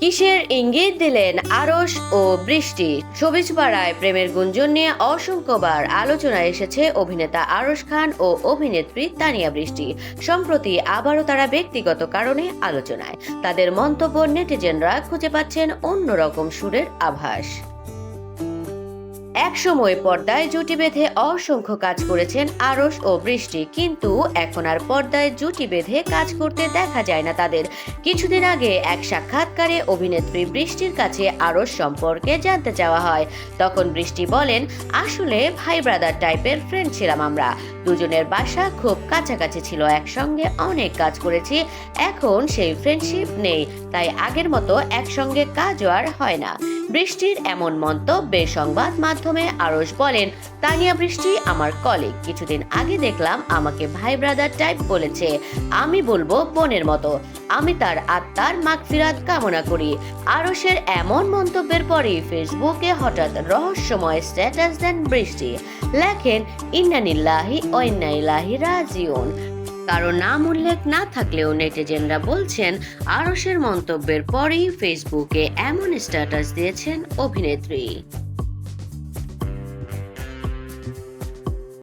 কিসের ইঙ্গিত দিলেন আরস ও বৃষ্টি? সবিজ পাড়ায় প্রেমের গুঞ্জন নিয়ে অসংখ্যবার আলোচনায় এসেছে অভিনেতা আরস খান ও অভিনেত্রী তানিয়া বৃষ্টি। সম্প্রতি আবারও তারা ব্যক্তিগত কারণে আলোচনায়। তাদের মন্তব্য নেটিজেনরা খুঁজে পাচ্ছেন অন্যরকম সুরের আভাস। একসময় পর্দায় জুটি বেঁধে অসংখ্য কাজ করেছেন আরস ও বৃষ্টি। কিন্তু এখন আর পর্দায় জুটি বেঁধে কাজ করতে দেখা যায় না তাদের। কিছুদিন আগে এক সাক্ষাৎকারে অভিনেত্রী বৃষ্টির কাছে আরস সম্পর্কে জানতে চাওয়া হয়। তখন বৃষ্টি বলেন, আসলে ভাই ব্রাদার টাইপের ফ্রেন্ড ছিলাম আমরা। দুজনের বাসা খুব কাছাকাছি ছিল, একসঙ্গে অনেক কাজ করেছি। এখন সেই ফ্রেন্ডশিপ নেই। তাই আগের মতো একসঙ্গে কাজও আর হয় না। বৃষ্টির এমন মন্তব্যে সংবাদ মাধ্যমে আরস বলেন, তানিয়া বৃষ্টি আমার কলিগ কিছুদিন আগে দেখলাম আমাকে ভাই ব্রাদার টাইপ বলেছে, আমি বলব বোনের মতো। আমি তার আত্মার মাগফিরাত কামনা করি। আরসের এমন মন্তব্যের পরেই ফেসবুকে হঠাৎ রহস্যময় স্ট্যাটাস দেন বৃষ্টি। লেখেন ইন্নানিল্লাহি ঐন্নাইলাহি রাজিউন। কারও নাম উল্লেখ না থাকলেও নেটিজেনরা বলছেন আরসের মন্তব্যের পরেই ফেসবুকে এমন স্ট্যাটাস দিয়েছেন অভিনেত্রী।